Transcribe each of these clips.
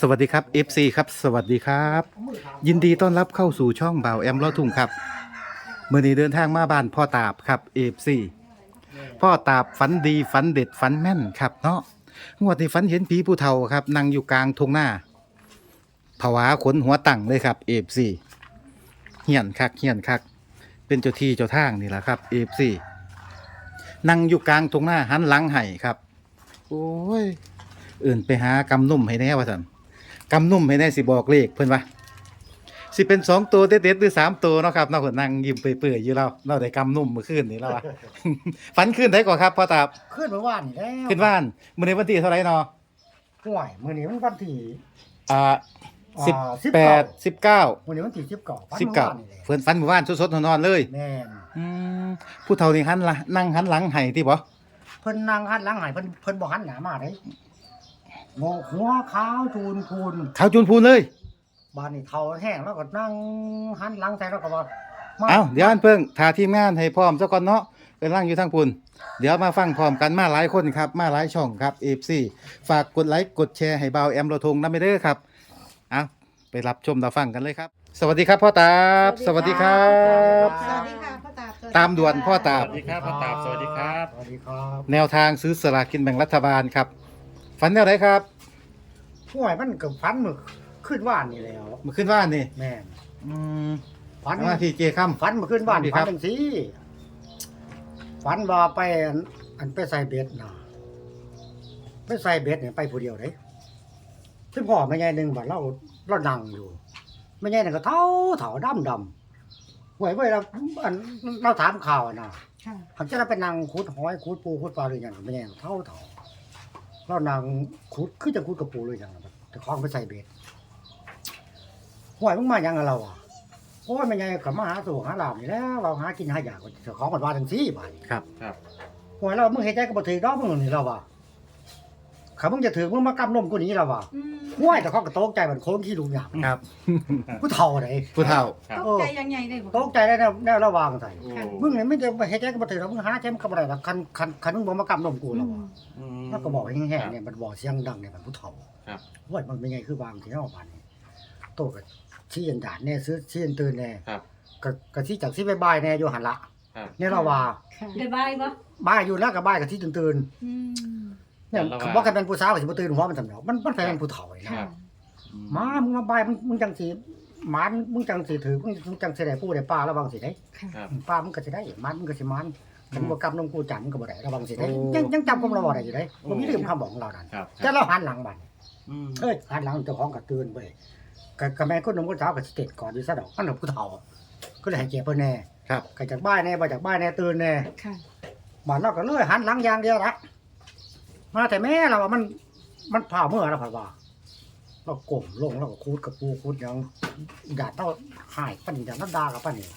สวัสดีครับ FC ครับ สวัสดีครับ ยินดีต้อนรับเข้าสู่ช่องบ่าวแอมลอทุ่งครับเมื่อนี้เดินทางมาบ้านพ่อตาบครับ FC พ่อตาบฝันดีฝันเด็ดฝันแม่นครับเนาะงวดนี้ฝันเห็นผีผู้เฒ่าครับนั่งอยู่กลางทุ่งหน้าผวาขนหัวตั้งเลยครับ FC เหียนคักเหียนคัก เป็นเจ้าที่เจ้าทางนี่แหละครับ FC นั่งอยู่กลางทุ่งหน้าหันหลังให้ครับ โอ้ย เอื่นไปหากำนุ่มให้แน่ว่าสันกำนุ่มให้แน่สิบอกเลขเพิ่นว่าสิเป็นสองตัวเด็ดๆหรือสามตัวเนาะครับเนาะเพิ่นนั่งยิ้มเปื่อยๆอยู่เราเราได้กำนุ่มเมื่อคืนนี่แล้วว่าฝันคืนได้ก่อนครับพ่อตาบขึ้นเมื่อวานนี่แล้วขึ้นบ้านมื้อนี้วันที่เท่าไหร่เนาะห่วยมื้อนี้มันวันที่อ่าอ่าสิบ19แปดสิบเก้ามื้อนี้วันที่สิบเก้าสิบเก้าเพิ่นฝันเมื่อวานสดๆนอนๆเลยแม่นอืมผู้เฒ่านี่หันหละนั่งหันหลังให้ที่บ่เพิ่นนั่งหันหลังให้เพิ่นเพิ่นบ่หันหน้ามาเด้ งอหัวขาวทูนพูนเขาจูนพูนเลยบ้านนี่เฒ่าแห้งแล้วก็นั่งหันหลังใส่แล้วก็ว่ามาเอ้าเดี๋ยวอันเพิ่งทาทีมงานให้พร้อมซะก่อนเนาะเพิ่นนั่งอยู่ทางพุ่นเดี๋ยวมาฟังพร้อมกันมาหลายคนครับ มาหลายช่องครับ FC ฝากกดไลค์กดแชร์ให้เบาแอมโรทงนำไปเด้อครับเอาไปรับชมรับฟังกันเลยครับ สวัสดีครับพ่อตาบสวัสดีครับสวัสดีค่ะพ่อตาบสวัสดีตามด่วนพ่อตาสบวัสดีครับพ่อตาบสวัสดีครับสวัสดีครับ แนวทางซื้อสลากกินแบ่งรัฐบาลครับ ฝันแนวไหนครับห่วยมันก็ฝันมื้อขึ้นว่านนี่แล้วเมื่อคืนว่านนี่แม่นอืมฝันเอามาที่เจค่ฝันเมื่อคืนว่านสวัสดีครัฝับนจังซี่ฝันว่าไปอันอันไปใส่เบ็ดน่ะไปใส่เบ็ดเนี่ยไปผู้เดียวเด้ซึ่งพ่อแม่ใหญ่หนึงบัดเราเรานั่งอยู่แม่ใหญ่นั่นก็เฒ่าเฒ่าดำดำไว้ไว้เราอันเราถามข่าวอะน่ะค่ะหักจะเราไปนั่งขุดหอยขุดปูขุดปลาหรือหยังแม่ใหญ่เฒ่าเฒ่า เรานั่งขุดคือจะขุดกับปูเลยหยังน่ะแต่ของไปใส่เบ็ดห่วยมึงมาหยังกับเราอะโอ้ยไม่ไงกับมาหาสู่หาลาบนี่แหล้วเราหากินหาอยากก็เจ้าของมันว่าจังซี่บาดนี้ำครับ ครับโอ้ยเรามึงเฮ็ดใจก็บ่ถือดอกมึงนี่เราว่า ข้ามึงจะถือมึงมากำนมกูนี้เราว่าอืมห้วยแต่เขาก็ตกใจมันโค้งขี้ลุงหยางครับ กูเฒ่าไดผู้เฒ่าครับตกใจยังไงได้บ่ตกใจได้แนวแนวระวางใส่โอ้มึงนี่ไม่ได้เฮ็ดใจก็บ่ถือดอกมึงหาใจมันก็บ่ได้ดอกคันคันคันมึงบ่มากำนมกูอืเรามว่าอืมแล้วก็บอกแห้งๆเนี่ยมันบอกเสียงดังเนี่ยมันผู้เฒ่าครับ ห้วยมันเป็นไงคือวางที่เฮาบาดนี้โตก็ชี้ยันดาดแน่ซื้อชี้ยันตื่นแน่ครับก็ก็ที่จากที่บายๆแน่อยู่หั่นละครับ เนี่ยเราว่าค่ะได้บายบ่บ้ายอยู่แล้วกับบ้ายกับที่ตื่นอืมๆ เนี่ยคำว่ากันเป็นผู้สาวกับสิบ่ตื่นหัวมันสำเนามันมันเป็นผู้เฒ่าไอ้นะค่ะอืมมามึงมาบ้ายมึงมึงจังสิหมานมึงจังสิถือมึงมึงจังสิได้ผู้ได้ป้าระวังสิได้ค่ะครับ ป้ามึงก็สิได้หมันมึงก็สิหมันคันบ่กำนมกูจัมึงก็บ่ได้ระวังสิได้โอ้ยังยังจำคำเราบ่ได้อยู่ได้บ่มีลืมคำบอกของเรานั่นครับ แต่เราหันหลังบัดอืมเอ้ยหันหลังเจ้าของก็ตื่นไปก็ก็แม่คนหนุ่มคนสาวก็สิเต็ดก่อนอยู่ซะดอกมันน่ะผู้เฒ่าก็เลยให้เกียรติเพิ่นแน่ครับ ก็จากบ้านแน่บ่จากบ้านแน่ตื่นแน่ค่ะ บ้านเราก็เลยหันหลังอย่างเดียวละ มาแต่แม่เราว่ามัน มันผ่าเมื่อเราผ่าว่าเรากลมลงแล้วก็คูดกับปูคูดหยังหยาดเต้าหายปั้นหยาดน้ำดากับปั้นนี่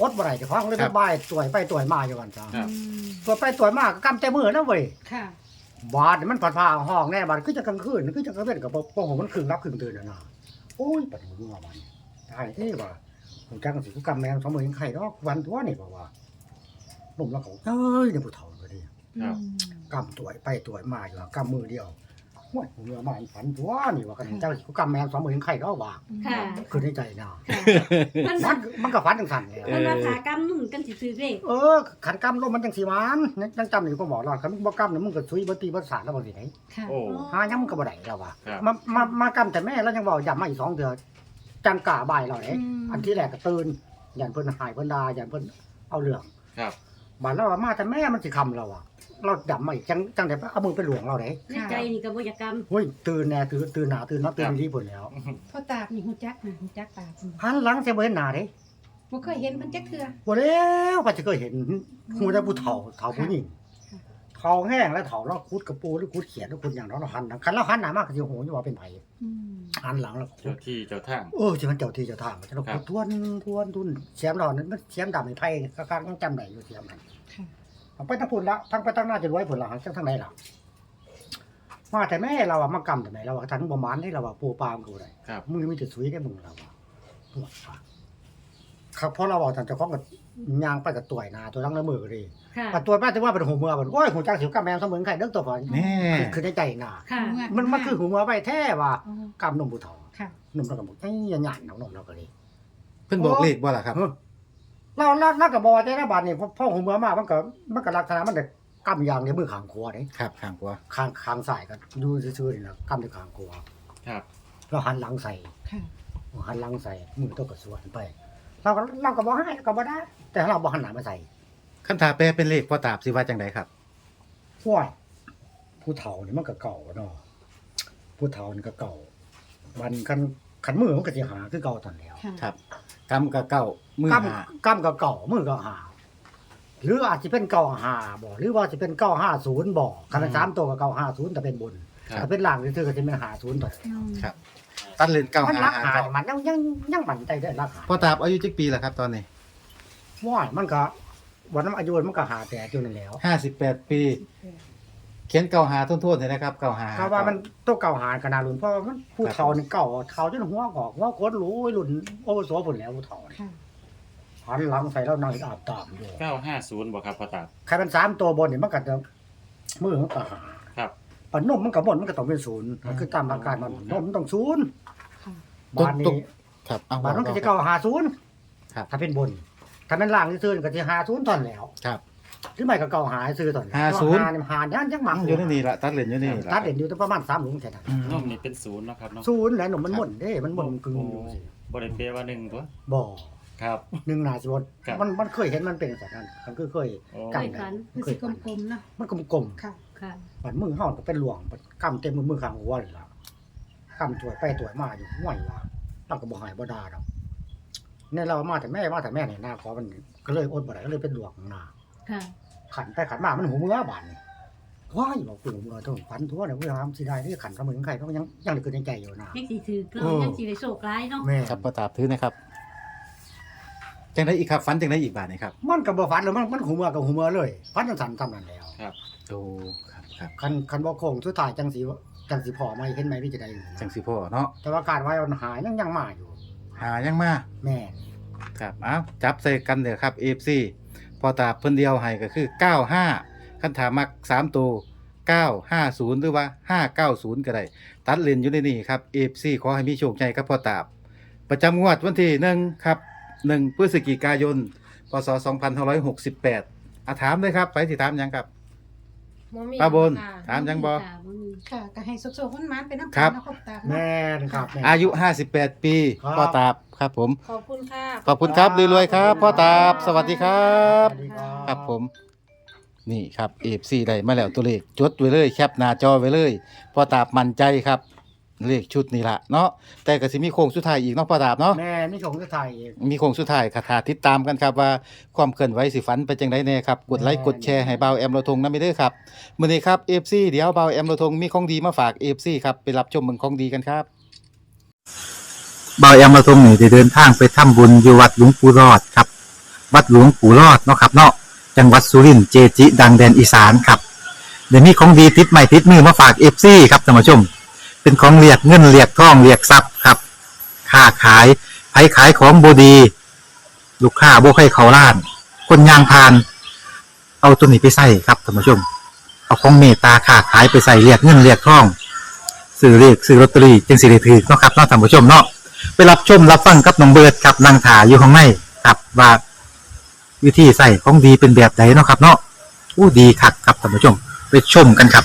อดบ่ได้เจะคล้าของเลยครัไปบบ่ายตัวไปตัวมาอยู่วันจ้าครับอืมตัวไปตัวมาก็กำแต่มือนะเว้ยค่ะบาดนี่มันผ่าผ่าห้องแน่บาดคือจะกลางคืนคือจะกลางเว้นกับโป้งมันครึ่งรับครึ่งตื่นน่ะนะโอ้ยปัดหัวมึงว่ามันตายที่ว่าผมจังสิกูกำแมงสองมือยังไข่ดอกวันตัวนี่บอกว่าลมแล้วเขาเอ้ยเนี่ยผู้เฒ่าก็ดีอืม กำตัวไปตัวมาอยู่กำมือเดียวห้วยผมเรือมาอีฝันตัวนี่ว่ากันเจ้าสิกูกำแมงสองมือยังไข่ดอกว่าค่ะ คือในใจนะค่ะมันมันมันก็ฝันจังสั่นแล้ว มันราคากำนุ่มกันสิซื้อเลขเออขันกำลมมันจังสีหวานยังจำอยู่ก็บอกรอดขันมึงบ่กำเนี่ยมึงก็ซุยบ่ตีบ่สารแล้วบ่สิไหนค่ะ โอ้ หายังมึงก็บ่ได้แล้วว่ะครับ มามามากำแต่แม่แล้วยังบอกย้ำมาอีกสองเดือนจังกะบ่ายเราเด้อืม อันที่แรกก็ตื่นยันเพิ่นหายเพิ่นด่ายันเพิ่นเอาเรื่องครับ บาดเราว่ามาแต่แม่มันสิคำเราอะ เราย้ำมาอีกจังจังได้เอามือไปหลวงเราเด้ในใจนี่ก็บ่อยากกรรมเฮ้ยตื่นแน่ตื่นตื่นหนาตื่นนับตื่นดีพุ่นแล้วพ่อตาบนี่ฮู้จักนะฮู้จักตาบนี่หันหลังจะบ่เห็นหน้าเด้บ่เคยเห็นมันจักเทื่อบ่แล้วก็จะเคยเห็นฮู้แต่ผู้เฒ่าเฒ่าผู้หญิงเฒ่าแห้งแล้วเฒ่าเราคุดกระปูหรือคุดเขียนหรือคุดอย่างเราเราหันหลังคันเราหันหน้ามากก็สิโหอยู่ว่าเป็นไผอืมหันหลังแล้วก็คุเจ้าดที่เจ้าทางเออสิมันเจ้าที่เจ้าทางจะเราครัคุบดทวนทวนทุนเสียมเรานั้นมันเสียมดำให้ไผก็คักๆจำได้อยู่เสียมมันค่ะเอา ไปทั้งพุ่นละทั้งไปทั้งหน้าจะรวยพุ่นละหันทั้งไหนล่ะมาแต่แม่เราอะมากำแต่ไหนเราอะทั้งบ่หมานให้เราอะปูปลามกูได้ครับ มึงมีแต่สุยได้มึงเราอะปวดปากครับเพราะเราบอกแต่เจ้าของกับยางไปกับตัวหนาตัวรังละมือก็ดีค่ะ ปัดตัวแม่แต่ว่าเป็นหูเมือบ่โอ้ยหูจักสิวกับแมวเสมือนไข่เด้อตัวฝันแน่ คือคือในใจหนาค่ะ มันมันคือหูเมือไปแท้ว่าอ๋อกับนมผู้เฒ่าค่ะ นมเราก็บอกไอ้ยหยาดๆนมเราก็ดีเพิ่นบอกเลขบ่ล่ะครับ เออ เราเราเราก็บอกได้นะบาดนี้พ่อหูเมือมามันก็มันก็ลักษณะมันได้กำยางในมือข้างขวาเด้ครับข้างขวาข้างข้างซ้ายก็ดูซื่อๆนี่นะกำในข้างขวาครับ เราหันหลังใส่ค่ะหันหลังใส่มือตัวก็สวนไป เราก็เราก็บ่ให้ก็บ่ได้ แต่เราบ่หันหน้ามาใส่คันถ้าแปลเป็นเลขพ่อตาบสิว่าจังไดครับห้วยผู้เฒ่านี่มันก็เก่าเนาะผู้เฒ่านี่ก็เก่าวันคันขันมือมันก็สิหาคือเก่าตอนแล้ว ค่ะ ครับกำกับเก้า มือกำหา กำก็เก่ามือก็หา หรืออาจจะเป็นเก่าหาบ่หรือว่าจะเป็นเก้าห้าศูนย์บ่คันเป็นสามตัวก็เก้าห้าศูนย์แต่เป็นบนครับถ้าเป็นล่างนี่คือก็จะเป็นหาศูนย์ต่ออืมครับ ตัดเลนเก้ามันหารักหาหาเก้ามันยังยังยังมั่นใจได้รักหาพ่อตาบอายุจักปีแล้วครับตอนนี้ว้ายมันก็วันนั้นอายุมันก็หาแต่อยู่นั่นแล้ว58ปี เขียนเก้าหาทุ่นๆเลยนะครับเก้าหาก็ว่ามันตัวเก่าหาขนาดรุ่นเพราะว่ามันผู้เฒ่านี่เก่าเฒ่าจนหัวงอกหัวโคตรรู้รุ่นโอโซพุ่นแล้วผู้เฒ่านี่ค่ะ หันหลังใส่แล้วนั่งอาบตามอยู่950บ่ครับพ่อตาใครเป็นสามตัวบนนี่มันก็จะมือมันก็หาครับ ปนนมมันก็บนมันก็ต้องเป็นศูนย์มันคือตามอาการมันนมมันต้องศูนย์ค่ะบานนี้ครับเอาบานมันก็ว่าจะเก่าหาศูนย์ครับถ้าเป็นบน ถ้าเป็นล่างซื่อๆก็จะหาศูนย์ตอนแล้วครับหรือไม่ก็เก่าหาซื่อตอนแล้วหาศูนย์หานี่หายันยังหมักอยู่ในนี่ละตัดเลนอยู่นี่ละตัดเด่นอยู่แต่ประมาณสามหลุมแค่นั้นอืมนมนี่เป็นศูนย์เนาะครับเนาะศูนย์แหละหนุ่มมันหม่นเด้มันหม่นกึ่งอยู่สิบ่ได้เปลว่าหนึ่งตัวบ่ ครับ หนึ่งหนาสิบนครับมันมันเคยเห็นมันเป็นแบบนั้นมันคือเคยโอ้กัเคยฝันมันสิกลมๆเนาะมันกลมค่ะ ค่ะ ๆมันมือห่อนก็เป็นหลวงมันกำเต็มมือมือข้างหัวเลยล่ะกำตัวไปตัวมาอยู่ห่วยว่าเราก็บ่หายบ่ด่าดอกเนี่ยเรามาแต่แม่มาแต่แม่เนี่ยหน้าขอมันก็เลยอดบ่ได้ก็เลยเป็นหลวงหน้า ค่ะ ขันไปขันมามันหูมือบานนี่ว้ายบอกหูมือต้องฟันทั่วเนี่ยเวลาทำสิได้ที่ขันกับมือใครก็ยังยังเหลือในใจอยู่นะ ยังสิถือก็เออยังสิได้โชคร้ายเนาะ แม่ครับพ่อตาบถือนะครับ จังได้อีกครับฝันจังได้อีกบาทนี่ครับมันกับบ่ฟันเลยมันมันหูมือกับหูมือเลยฟันจังสันทำนั่นแล้วครับโอ้ครับครับคันคันบ่โค้งสุดท้ายจังสีจังสีพอไม่เห็นไหมพี่จะได้อยู่นะจังสิพ่อเนาะแต่ว่าการไว้มันหายยังยังมาอยู่ หายังมา แม่ครับเอาจับใส่กันเด้อครับ FC พอตาบเพิ่นเดียวให้ก็คือ 95คันถามัก3ตัว950 หรือว่า 590 ก็ได้ ตัดเลนอยู่ในนี่ครับ FC ขอให้มีโชคใหญ่ครับพ่อตาบประจำงวดวันที่1ครับ 1พฤศจิกายน พศ2568อาถามเลยครับ ไปสิถามหยังครับ ป้าบน ถามยังบ่ค่ะบ่มีค่ะก็ให้สุขๆมันมันๆเป็นน้ำครับตาลเนาะตาแม่นครับแม่น อายุ58ปีครับ พ่อตาบครับผม ขอบคุณค่ะ ขอบคุณครับรวยๆครับ พ่อตาบสวัสดีครับสวัสดีครับครับผม นี่ครับ FC ได้มาแล้วตัวเลขจดไว้เลยแคปหน้าจอไว้เลยพ่อตาบมั่นใจครับ เลขชุดนี่ละเนาะแต่ก็สิมีโค้งสุดท้ายอีกเนาะพ่อตาบเนาะแม่นี่ชงจะไทยอีกมีโค้งสุดท้ายคาถาติดตามกันครับว่าความเคลื่อนไหวสิฝันไปจังไดแน่ครับกดไลค์กดแชร์ให้เบาแอมโรทงนำไปเด้อครับมื้อนี้ครับ FC เดี๋ยวเบาแอมโรทงมีของดีมาฝาก FC ครับไปรับชมเมืองของดีกันครับเบาแอมโรทงนี่ได้เดินทางไปทำบุญอยู่วัดหลวงปู่รอดครับ วัดหลวงปู่รอดเนาะครับเนาะจังหวัดสุรินทร์เจจิ ดังแดนอีสานครับเดี๋ยวนี้ของดีติดใหม่ติดมือมาฝาก FC ครับท่านผู้ชม เป็นของเรียกเงินเรียกทองเรียกทรัพย์ครับค้าขายไผขายของบดี ลูกค้าบ่ใครเขาล้าน คนยางพาน เอาตัวนี้ไปใส่ครับท่านผู้ชม เอาของเมตตาค้าขายไปใส่เรียกเงินเรียกทองซื้อเรียกซื้อลอตเตอรี่จึงสิได้ถือเนาะครับเนาะท่านผู้ชมเนาะไปรับชมรับฟังกับน้องเบิร์ดครับนางถาอยู่ข้างในครับว่าวิธีใส่ของดีเป็นแบบไหนเนาะครับ เนาะอู้ดีคักครับท่านผู้ชม ไปชมกันครับ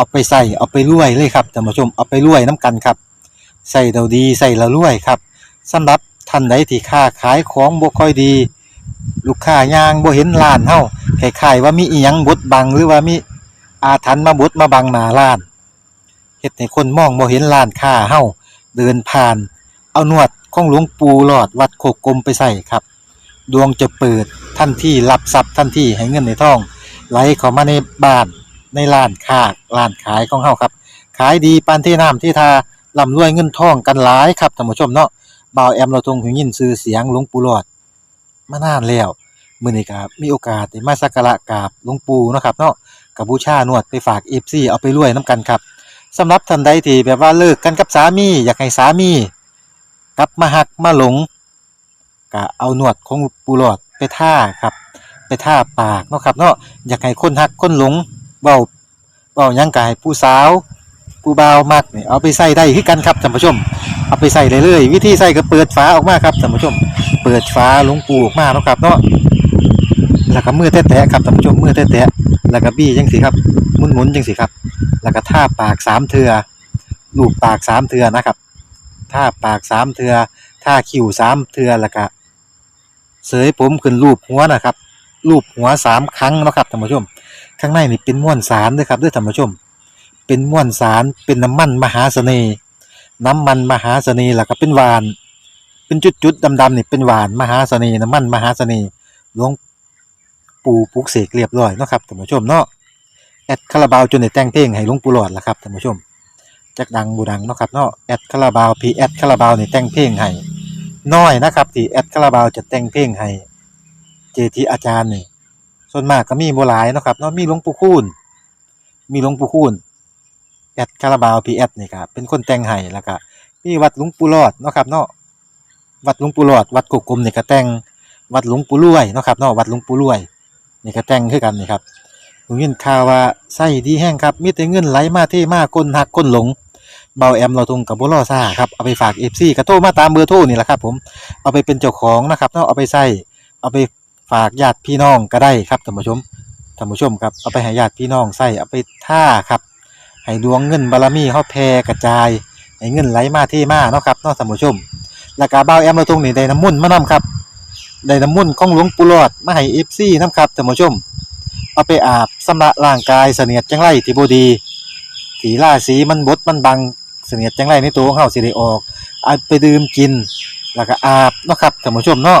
เอาไปใส่เอาไปรวยเลยครับท่านผู้ชมเอาไปรวยน้ำกันครับใส่เราดีใส่เรารวยครับสำหรับท่านใดที่ค้าขายของบ่ค่อยดี ลูกค้ายางบ่เห็นร้านเฮาคล้ายๆว่ามีอีหยังบดบังหรือว่ามีอาถรรพ์มาบดมาบังหน้าร้านเฮ็ดให้คนมองบ่เห็นร้านค้าเฮาเดินผ่าน เอานวดของหลวงปู่หลอดวัดโคกกลมไปใส่ครับ ดวงจะเปิดทันที่รับทรัพย์ทันที่ให้เงินในท้อง ไหลเข้ามาในบ้าน ในร้านค้าร้านขายของเฮาครับ ขายดีปานที่น้ำที่ทาร่ำรวยเงินทองกันหลายครับท่านผู้ชมเนาะบ่าวแอมเราทรงหูยินชื่อเสียงหลวงปู่หลอดมานานแล้วมื้อนี้ก็มีโอกาสได้มาสักการะกราบหลวงปู่เนาะครับเนาะกับบูชานวดไปฝาก FC เอาไปรวยนํกันครับสำหรับท่านใดที่แบบว่าเลิกกันกับสามี อยากให้สามีกลับมาหักมาหลงก็เอาหนวดของปูหลอดไปท่าครับ ไปท่าปากเนาะครับเนาะอยากให้คนหักคนหลง เบาเบายังกายผู้สาว ผู้บ่าวมักนี่เอาไปใส่ได้คือกันครับท่านผู้ชม เอาไปใส่เลยเลยวิธีใส่ก็เปิดฝาออกมาครับท่านผู้ชม เปิดฝาหลวงปูออกมาเนาะครับเนาะแล้วก็มือแตะๆครับท่านผู้ชมมือแตะๆแล้วก็บี้จังสิครับหมุนๆจังสิครับ แล้วก็ท่าปากสามเทือลูบปากสามเทือนะครับท่าปากสามเทือท่าคิ้วสามเทือแล้วก็เสยผมขึ้นรูปหัวนะครับ รูปหัวสามครั้งนะครับท่านผู้ชม ข้างในนี่เป็นม้วนสารด้วยครับด้วยท่านผู้ชม เป็นม้วนสารเป็นน้ำมันมหาเสน่ห์ น้ำมันมหาเสน่ห์แล้วก็เป็นหวาน เป็นจุดๆดำๆนี่เป็นหวานมหาเสน่ห์น้ำมันมหาเสน่ห์หลวงปู่ปลุกเสกเรียบร้อยนะครับท่านผู้ชมเนาะแอดคาราบาวจนได้แต่งเพลงให้หลวงปู่หลอดละครับท่านผู้ชมจักดังบูดังเนาะครับเนาะแอดคาราบาวพีแอดคาราบาวนี่แต่งเพลงให้น้อยนะครับที่แอดคาราบาวจะแต่งเพลงให้ เจทีอาจารย์นี่ ส่วนมากก็มีบ่หลายเนาะครับเนาะมีหลวงปู่คูณมีหลวงปู่คูณแอดคาราบาวพีแอดนี่ครับเป็นคนแต่งให้แล้วก็มีวัดหลวงปู่รอดเนาะครับเนาะวัดหลวงปู่รอด วัดกกกลมนี่ก็แต่งวัดหลวงปู่รวยเนาะครับเนาะวัดหลวงปู่รวยนี่ก็แต่งคือกันนี่ครับผมยินข่าวว่าไส้ดีแห้งครับมีแต่เงินไหลมาเทมาคนหักคนหลงเบาแอมเราทงกับบุรอซ่าครับเอาไปฝากเอฟซีกระโทรมาตามเบอร์โทรนี่แหละครับผมเอาไปเป็นเจ้าของนะครับเนาะเอาไปใส่เอาไป ฝากญาติพี่น้องก็ได้ครับท่านผู้ชมท่านผู้ชมครับเอาไปให้ญาติพี่น้องใส่เอาไปท่าครับให้ดวงเงินบารมีเฮาแผ่กระจายให้เงินไหลมาเทมาเนาะครับเนาะท่านผู้ชมแล้วก็เบาแอมเราทงนี่ได้น้ำมุ่นมานํครับได้น้ำมุ่นต์ของหลวงปู่หลอดมาให้เอฟซีนํครับท่านผู้ชม เอาไปอาบสำระร่างกายเสนียดจังไรที่บดีถีล่าสีมันบดมันบังเสนียดจังไรในตัวของเฮาสิได้ออกเอาไปดื่มกิน แล้วก็อาบเนาะครับท่านผู้ชมเนาะ